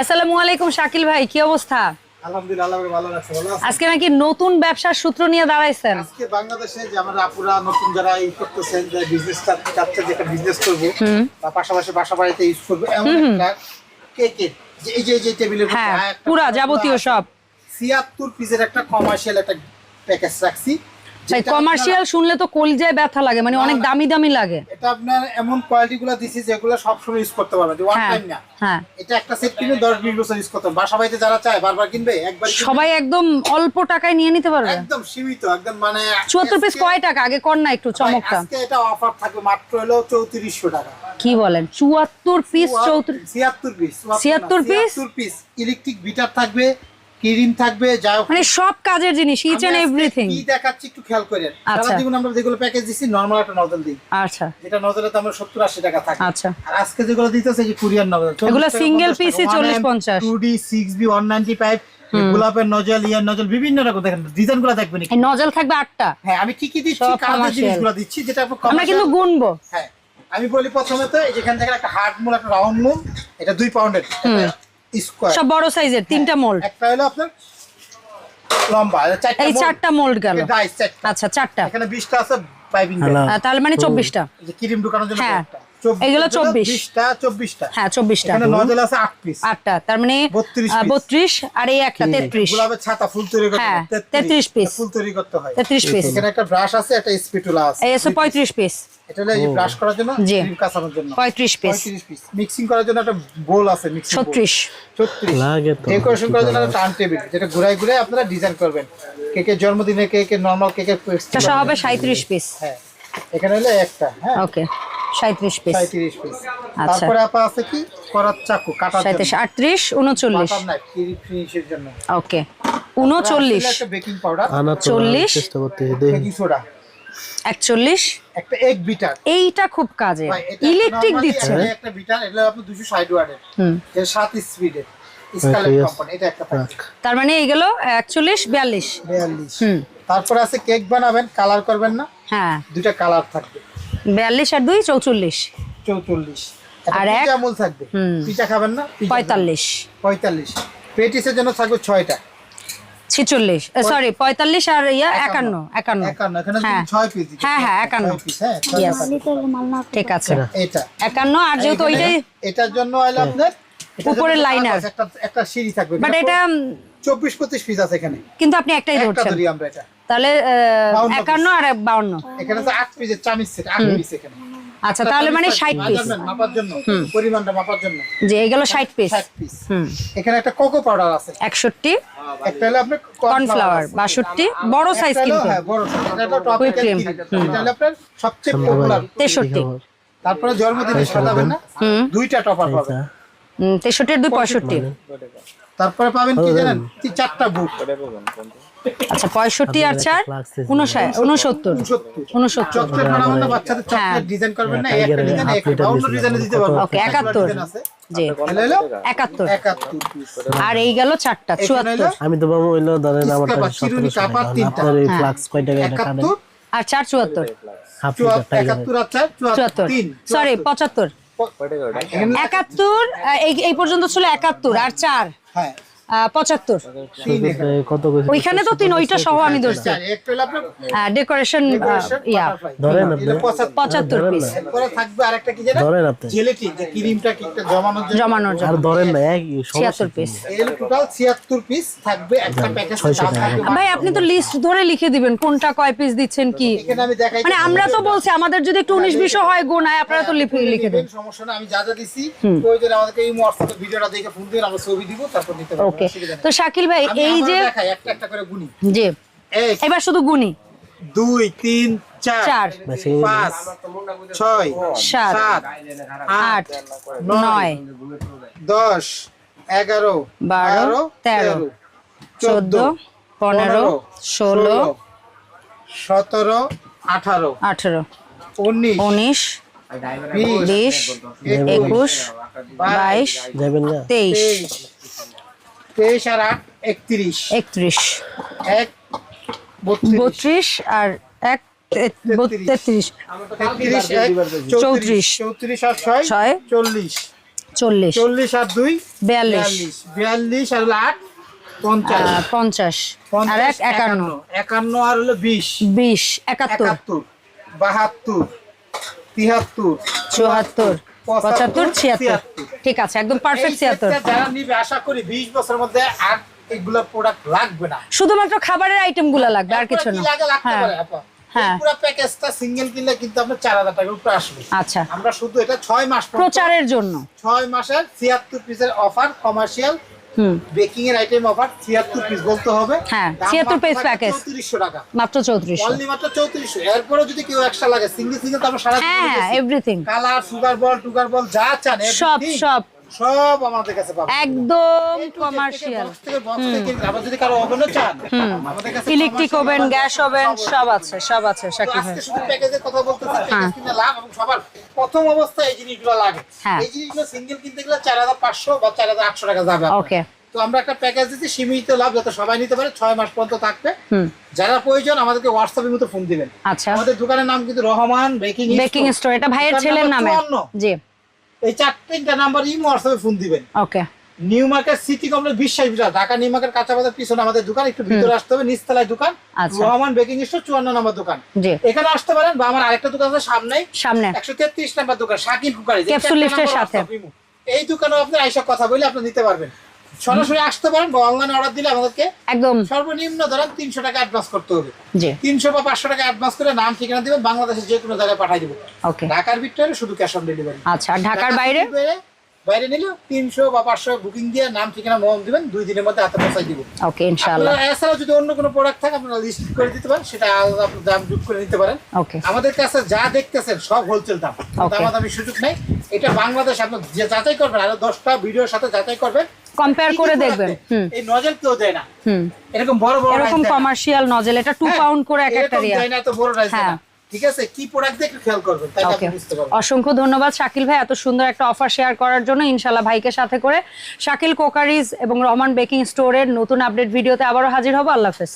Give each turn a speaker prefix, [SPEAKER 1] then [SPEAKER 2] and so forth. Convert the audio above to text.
[SPEAKER 1] আসসালামু আলাইকুম শাকিল ভাই কি অবস্থা? আজকে নাকি নতুন ব্যবসার সূত্র নিয়ে দাঁড়াইছেন?
[SPEAKER 2] আজকে বাংলাদেশে যে আমরা আপুরা নতুন যারা করতেছেন যে বিজনেস চাচ্ছে যে একটা বিজনেস করব বা পাশাপাশি বাসা বাড়িতে ইউজ করব এমন একটা যে এই যে এই যে টেবিলের
[SPEAKER 1] হ্যাঁ পুরা যাবতীয় সব।
[SPEAKER 2] ছিয়াত্তর পিসের একটা কমার্শিয়াল একটা প্যাকেজ রাখছি।
[SPEAKER 1] কমার্শিয়াল শুনলে তো কলজায় ব্যথা লাগে মানে অনেক দামি দামি লাগে।
[SPEAKER 2] এটা আপনার এমন কোয়ালিটি গুলো দিছি যেগুলো সবসময় ইউজ করতে পারবেন ওয়ান
[SPEAKER 1] হ্যাঁ
[SPEAKER 2] টাইম না।
[SPEAKER 1] হ্যাঁ।
[SPEAKER 2] এটা একটা সেট কিনে দশ বিশ বছর ইউজ করতে বাসা বাড়িতে যারা চায় বারবার কিনবে একবার
[SPEAKER 1] সবাই একদম অল্প টাকায় নিয়ে নিতে পারবে।
[SPEAKER 2] একদম সীমিত একদম মানে
[SPEAKER 1] চুয়াত্তর পিস
[SPEAKER 2] আজকে-
[SPEAKER 1] কয় টাকা? আগে কর না একটু চমকটা।
[SPEAKER 2] আজকে এটা অফার থাকবে মাত্র হলো চৌত্রিশশো টাকা।
[SPEAKER 1] কি বলেন? চুয়াত্তর পিস চৌত্রিশ
[SPEAKER 2] ছিয়াত্তর piece
[SPEAKER 1] 76 piece?
[SPEAKER 2] Piece electric beater থাকবে ক্রিম থাকবে যা।
[SPEAKER 1] মানে সব কাজের জিনিস ইচ এন্ড এভরিথিং
[SPEAKER 2] কি দেখাচ্ছি একটু খেয়াল করেন।
[SPEAKER 1] আচ্ছা।
[SPEAKER 2] সারা জীবন আমরা যেগুলো প্যাকেজ দিচ্ছি নর্মাল একটা নজল দিই।
[SPEAKER 1] আচ্ছা।
[SPEAKER 2] যেটা নজলে তো আমরা সত্তর আশি টাকা থাকে।
[SPEAKER 1] আচ্ছা।
[SPEAKER 2] আর আজকে যেগুলো দিতেছে যে কুরিয়ার নজল
[SPEAKER 1] এগুলো piece ই 40 50
[SPEAKER 2] two D six B one ninety five গোলাপের নজল ইয়ার নজল বিভিন্ন রকম। দেখেন ডিজাইনগুলো দেখবেন
[SPEAKER 1] এই নজল থাকবে আটটা।
[SPEAKER 2] হ্যাঁ আমি কি কি দিচ্ছি কাজের। জিনিসগুলো দিচ্ছি যেটা
[SPEAKER 1] আমরা কিন্তু গুনবো।
[SPEAKER 2] হ্যাঁ আমি বলি প্রথমে তো এই যেখান থেকে একটা হার্ড মূল একটা রাউন্ড মূল এটা দুই পাউন্ডের স্কোয়ার
[SPEAKER 1] সব বড় সাইজের তিনটা মোল্ড
[SPEAKER 2] একটা হলো আপনার লম্বা চারটা
[SPEAKER 1] এই চারটা মোল্ড গেল। আচ্ছা চারটা।
[SPEAKER 2] এখানে 20টা আছে পাইপিং
[SPEAKER 1] তাহলে মানে চব্বিশটা।
[SPEAKER 2] যে ক্রিম ঢোকানোর জন্য
[SPEAKER 1] হ্যাঁ। এগুলো
[SPEAKER 2] এর জন্য
[SPEAKER 1] 24
[SPEAKER 2] 20টা 24টা
[SPEAKER 1] হ্যাঁ চব্বিশটা।
[SPEAKER 2] এখানে নজল আছে 8 পিস
[SPEAKER 1] আটটা তার মানে
[SPEAKER 2] 32
[SPEAKER 1] বত্রিশ আর এই একটা তেত্রিশ।
[SPEAKER 2] গোলাপের ছাতা ফুল তৈরি করতে
[SPEAKER 1] হ্যাঁ,
[SPEAKER 2] হয়,
[SPEAKER 1] 33 piece।
[SPEAKER 2] ফুল তৈরি করতে হয়।
[SPEAKER 1] তেত্রিশ পিস
[SPEAKER 2] এখানে একটা ব্রাশ আছে একটা স্পিটুলা আছে।
[SPEAKER 1] এই পিস
[SPEAKER 2] এটা হলো এই ব্রাশ করার জন্য ক্রিম কাঁচানোর জন্য।
[SPEAKER 1] পঁয়ত্রিশ পিস
[SPEAKER 2] 35 পিস মিক্সিং করার জন্য একটা বোল আছে মিক্সিং
[SPEAKER 1] ছত্রিশ।
[SPEAKER 2] ছত্রিশ।
[SPEAKER 3] লাগে তো।
[SPEAKER 2] ডেকোরেশন করার জন্য একটা টার্ন টেবিল যেটা ঘুরাই আপনারা ডিজাইন করবেন। কেকের জন্মদিনে কেকের নর্মাল কেকের
[SPEAKER 1] এটা সহ হবে সাঁত্রিশ পিস
[SPEAKER 2] হ্যাঁ। এখানে হলো একটা হ্যাঁ।
[SPEAKER 1] ওকে সাঁত্রিশ পিস
[SPEAKER 2] সাঁত্রিশ পিস। তারপরে আপা আছে কি? করার চাকু ফিনিশের জন্য।
[SPEAKER 1] ওকে উনচল্লিশ।
[SPEAKER 2] একটা বেকিং পাউডার
[SPEAKER 1] চল্লিশ।
[SPEAKER 3] চেষ্টা
[SPEAKER 2] বেকিং সোডা
[SPEAKER 1] একচল্লিশ?
[SPEAKER 2] একটা এগ বিটার
[SPEAKER 1] এইটা খুব কাজে। ইলেকট্রিক দিচ্ছে।
[SPEAKER 2] একটা- একটা বিটার এটা আপনি 260 ওয়াটের। এর সাত স্পিডের স্কালেট
[SPEAKER 3] ঠিক আছে।
[SPEAKER 2] কোম্পানি এটা একটা থাকে
[SPEAKER 1] তার মানে এইগুলো একচল্লিশ বিয়াল্লিশ।
[SPEAKER 2] 42
[SPEAKER 1] হুম।
[SPEAKER 2] তারপরে আছে কেক বানাবেন কালার করবেন না।
[SPEAKER 1] হ্যাঁ।
[SPEAKER 2] দুইটা কালার থাকবে।
[SPEAKER 1] বিয়াল্লিশ আর দুই চৌচল্লিশ।
[SPEAKER 2] চৌচল্লিশ।
[SPEAKER 1] আর এক?
[SPEAKER 2] আমুল থাকবে।
[SPEAKER 1] হুম।
[SPEAKER 2] পিঠা খাবেন না? পিঠা
[SPEAKER 1] পঁয়তাল্লিশ।
[SPEAKER 2] পঁয়তাল্লিশ। পেটিসের জন্য থাকবে ছয়টা।
[SPEAKER 1] ছিচল্লিশ সরি পঁয়তাল্লিশ আর ইয়া একান্ন। একান্ন হ্যাঁ। হ্যাঁ, হ্যাঁ, একান্ন।
[SPEAKER 2] হ্যাঁ।
[SPEAKER 1] ঠিক আছে। একান্ন যেহেতু ওইটাই
[SPEAKER 2] এটার জন্য হলো আপনার
[SPEAKER 1] উপরে
[SPEAKER 2] জন্য একটা সিঁড়ি থাকবে।
[SPEAKER 1] বাট এটা
[SPEAKER 2] চব্বিশ পঁচিশ পিস আছে এখানে।
[SPEAKER 1] কিন্তু আপনি একটাই
[SPEAKER 2] একটা
[SPEAKER 1] ধরছেন। তাহলে একান্ন আর বাউন্ন।
[SPEAKER 2] এখানে আট পিসের চামিচ আট পিস এখানে।
[SPEAKER 1] আচ্ছা তাহলে মানে ষাট পিস।
[SPEAKER 2] মাপার জন্য পরিমাণটা মাপার জন্য।
[SPEAKER 1] যে এগুলো ষাট পিস।
[SPEAKER 2] ষাট পিস।
[SPEAKER 1] হুম।
[SPEAKER 2] এখানে একটা কোকো পাউডার আছে।
[SPEAKER 1] একষট্টি।
[SPEAKER 2] একটা হলো আপনার
[SPEAKER 1] কর্নফ্লাওয়ার
[SPEAKER 2] আছে।
[SPEAKER 1] বাষট্টি। বড় সাইজ কিন্তু।
[SPEAKER 2] হ্যাঁ, বড় সাইজ এটা টপ। এটা হলো আপনার সবচেয়ে পপুলার
[SPEAKER 1] তেষট্টি।
[SPEAKER 2] তারপরে জন্মদিনে সাজাবেন না? দুইটা টপার পাবেন।
[SPEAKER 1] তেষট্টি আর দুই পঁয়ষট্টি
[SPEAKER 2] তারপরে পাবেন কি জানেন? চারটা বুক।
[SPEAKER 1] আচ্ছা পঁয়ষট্টি আর চার উনসত্তর। উনসত্তর। হ্যাঁ।
[SPEAKER 2] দিতে পারবেন।
[SPEAKER 1] ওকে, একাত্তর। জি। একাত্তর। আর এই গেল চারটা চুয়াত্তর।
[SPEAKER 3] আমি তো বাবু হইল ধরেন আমার
[SPEAKER 1] হ্যাঁ।
[SPEAKER 3] ফ্লাক্স কয় টাকা।
[SPEAKER 2] একাত্তর
[SPEAKER 1] আর চার চুয়াত্তর। চুয়াত্তর। সরি পঁচাত্তর। একাত্তর এই এই পর্যন্ত ছিল একাত্তর আর চার?
[SPEAKER 2] হ্যাঁ।
[SPEAKER 1] পঁচাত্তর। ওইখানে তো তিন ওইটা সহ আমি ধরছি। Decoration yeah.
[SPEAKER 2] পঁচাত্তর।
[SPEAKER 1] পিস
[SPEAKER 2] এরপরে থাকবে আরেকটা কি জানেন?
[SPEAKER 3] ধরেন আপনি।
[SPEAKER 2] জেলেটিন যে ক্রিমটা কিটা জমানোর জন্য।
[SPEAKER 3] আর ধরেন
[SPEAKER 1] ছিয়াত্তর পিস
[SPEAKER 2] এর টোটাল 76 পিস থাকবে একটা প্যাকেজ
[SPEAKER 1] ভাই আপনি তো লিস্ট ধরে লিখে দিবেন কোনটা কয় পিস দিচ্ছেন কি। মানে আমরা তো বলছি আমাদের যদি একটু উনিশ বিশ হয় গোনায় আপনারা তো লিখে লিখে দেন।
[SPEAKER 2] সমস্যা না আমি যা যা দিছি আমাদেরকে এই ভিডিওটা দেখে ফোন দিন আমরা ছবি দিব তারপর নিতে পারব।
[SPEAKER 1] ওকে। তো শাকিল ভাই এই যে
[SPEAKER 2] আবারও দেখাই একটা একটা করে গুনি।
[SPEAKER 1] জি। এবার শুধু গুনি।
[SPEAKER 2] দুই তিন চার।
[SPEAKER 1] চার।
[SPEAKER 2] পাঁচ ছয়
[SPEAKER 1] সাত
[SPEAKER 2] সাত
[SPEAKER 1] আট নয়
[SPEAKER 2] দশ এগারো
[SPEAKER 1] বারো, তেরো, চোদ্দ পনেরো ষোলো
[SPEAKER 2] সতেরো আঠারো
[SPEAKER 1] আঠেরো
[SPEAKER 2] উনিশ
[SPEAKER 1] উনিশ
[SPEAKER 2] বিশ
[SPEAKER 1] একুশ বাইশ তেইশ
[SPEAKER 2] তেইশ আর আট একত্রিশ।
[SPEAKER 1] একত্রিশ।
[SPEAKER 2] এক বত্রিশ।
[SPEAKER 1] আর এক তেত্রিশ। চৌত্রিশ।
[SPEAKER 2] চৌত্রিশ। আর ছয়
[SPEAKER 1] ছয়।
[SPEAKER 2] চল্লিশ।
[SPEAKER 1] চল্লিশ।
[SPEAKER 2] চল্লিশ আর দুই
[SPEAKER 1] বিয়াল্লিশ।
[SPEAKER 2] বিয়াল্লিশ। আর আট পঞ্চাশ।
[SPEAKER 1] আর এক একান্ন।
[SPEAKER 2] একান্ন আর হলো বিশ।
[SPEAKER 1] বিশ একাত্তর।
[SPEAKER 2] একাত্তর। বাহাত্তর। তিহাত্তর।
[SPEAKER 1] চুয়াত্তর। পঁচাত্তর ছিয়াত্তর। ঠিক আছে একদম পারফেক্ট ছিয়াত্তর।
[SPEAKER 2] যারা নিবে আশা করি বিশ বছরের মধ্যে আর এগুলা প্রোডাক্ট লাগবে না।
[SPEAKER 1] শুধুমাত্র খাবারের আইটেমগুলা লাগবে আর কিছু না। হ্যাঁ হ্যাঁ।
[SPEAKER 2] পুরো প্যাকেজটা সিঙ্গেল কিনলে কিন্তু আপনার চার হাজার টাকার উপরে আসবে।
[SPEAKER 1] আচ্ছা।
[SPEAKER 2] আমরা শুধু এটা ছয় মাস
[SPEAKER 1] প্রচারের জন্য।
[SPEAKER 2] ছয় মাসের ছিয়াত্তর পিসের অফার কমার্শিয়াল বেকিং এর আইটেম অফার ছিয়াত্তর পিস বলতে হবে।
[SPEAKER 1] হ্যাঁ,
[SPEAKER 2] দাম
[SPEAKER 1] 76
[SPEAKER 2] পিস
[SPEAKER 1] প্যাকেজ
[SPEAKER 2] 3400 টাকা।
[SPEAKER 1] মাত্র চৌত্রিশ
[SPEAKER 2] অনলি মাত্র চৌত্রিশশো। এরপরে যদি কেউ এক্সট্রা লাগে সিঙ্গেল সিঙ্গেল তো আমরা সারা
[SPEAKER 1] হ্যাঁ এভরিথিং
[SPEAKER 2] কালার সুগার বল টুগার বল যা চান
[SPEAKER 1] সব, সব।
[SPEAKER 2] সব আমাদের কাছে পাবেন।
[SPEAKER 1] একদম কমার্শিয়াল
[SPEAKER 2] box থেকে box থেকে আবার যদি কারও ওভেনও চান আমাদের কাছে
[SPEAKER 1] ইলেকট্রিক ওভেন গ্যাস ওভেন সব আছে। সব আছে ভাই।
[SPEAKER 2] শুধু প্যাকেজের কথা বলতেছি
[SPEAKER 1] হ্যাঁ।
[SPEAKER 2] লাভ এবং সবার। প্রথম অবস্থায় এই জিনিসগুলো লাগে।
[SPEAKER 1] হ্যাঁ।
[SPEAKER 2] এই জিনিসগুলো সিঙ্গেল কিনতে গেলে চার হাজার পাঁচশো বা চার হাজার আটশো টাকা যাবে
[SPEAKER 1] ওকে
[SPEAKER 2] তো আমরা একটা প্যাকেজ দিচ্ছি সীমিত লাভ যাতে সবাই নিতে পারে ছয় মাস পর্যন্ত থাকবে। যারা প্রয়োজন আমাদেরকে হোয়াটসঅ্যাপের মতো ফোন দিবেন।
[SPEAKER 1] আচ্ছা।
[SPEAKER 2] আমাদের দোকানের নাম কিন্তু রহমান বেকিং
[SPEAKER 1] বেকিং স্টোর এটা ভাইয়ের ছেলের নামে। জি।
[SPEAKER 2] এই চারটা নাম্বার ইমো হোয়াটসঅ্যাপে ফোন দিবেন।
[SPEAKER 1] Okay
[SPEAKER 2] New Market City Complex Biswas Bishal Dhaka new market কাঁচা বাজার পিছনে আমাদের দোকান একটু ভিতরে আসতে হবে নিচতলায় দোকান। রহমান বেকিং স্টোর চুয়ান্ন নম্বর দোকান। এখানে আসতে পারেন বা আমার আরেকটা দোকান আছে সামনেই।
[SPEAKER 1] সামনে।
[SPEAKER 2] একশো তেত্রিশ নম্বর দোকান শাকিল কুকারি
[SPEAKER 1] সাথে।
[SPEAKER 2] এই দোকানে আপনি আইসা কথা বলে আপনি নিতে পারবেন। সরাসরি আসতে পারেন বা অনলাইনে অর্ডার দিলে আমাদেরকে
[SPEAKER 1] একদম।
[SPEAKER 2] সর্বনিম্ন ধরেন তিনশো টাকা অ্যাডভান্স করতে হবে।
[SPEAKER 1] জি।
[SPEAKER 2] তিনশো বা পাঁচশো টাকা অ্যাডভান্স করে নাম ঠিকানা দিবেন বাংলাদেশের যে কোনো জায়গায় পাঠিয়ে দেবো
[SPEAKER 1] ওকে।
[SPEAKER 2] ঢাকার ভিতরে শুধু ক্যাশ অন ডেলিভারি
[SPEAKER 1] আচ্ছা ঢাকার বাইরে?
[SPEAKER 2] বাইরে নিলেও তিনশো বা পাঁচশো বুকিং দিয়ে নাম ঠিকানা মোহন দিবেন দুই দিনের মধ্যে হাতে পৌঁছাই দিব
[SPEAKER 1] ওকে ইনশাআল্লাহ।
[SPEAKER 2] এছাড়াও যদি অন্য কোনো প্রোডাক্ট থাকে আপনারা লিস্ট করে দিতে পারেন সেটা আপনার দাম যোগ করে নিতে পারেন।
[SPEAKER 1] ওকে।
[SPEAKER 2] আমাদের কাছে যা দেখতেছেন সব হোলসেল দাম. দামাদামি সুযোগ নেই। এটা বাংলাদেশ আপনি যে যাচাই করবেন আরও দশটা ভিডিওর সাথে যাচাই করবেন
[SPEAKER 1] কম্পেয়ার করে দেখবেন
[SPEAKER 2] এই নজেল কেউ দেয় না।
[SPEAKER 1] হুম।
[SPEAKER 2] এরকম বড় বড়
[SPEAKER 1] এরকম
[SPEAKER 2] না।
[SPEAKER 1] কমার্শিয়াল নজেল এটা টু
[SPEAKER 2] হ্যাঁ,
[SPEAKER 1] পাউন্ড করে এক একটা রিয়া
[SPEAKER 2] দেয়। না এত বড় রাইস
[SPEAKER 1] হ্যাঁ।
[SPEAKER 2] ঠিক আছে? কি প্রোডাক্ট দেখে খেয়াল করবেন তাই আপনি বুঝতে পারবেন।
[SPEAKER 1] অসংখ্য ধন্যবাদ শাকিল ভাই এত সুন্দর একটা অফার শেয়ার করার জন্য। ইনশাল্লাহ ভাইকে সাথে করে শাকিল কোকারিজ এবং রহমান বেকিং স্টোরের নতুন আপডেট ভিডিওতে আবারো হাজির হব। আল্লাহ হাফেজ।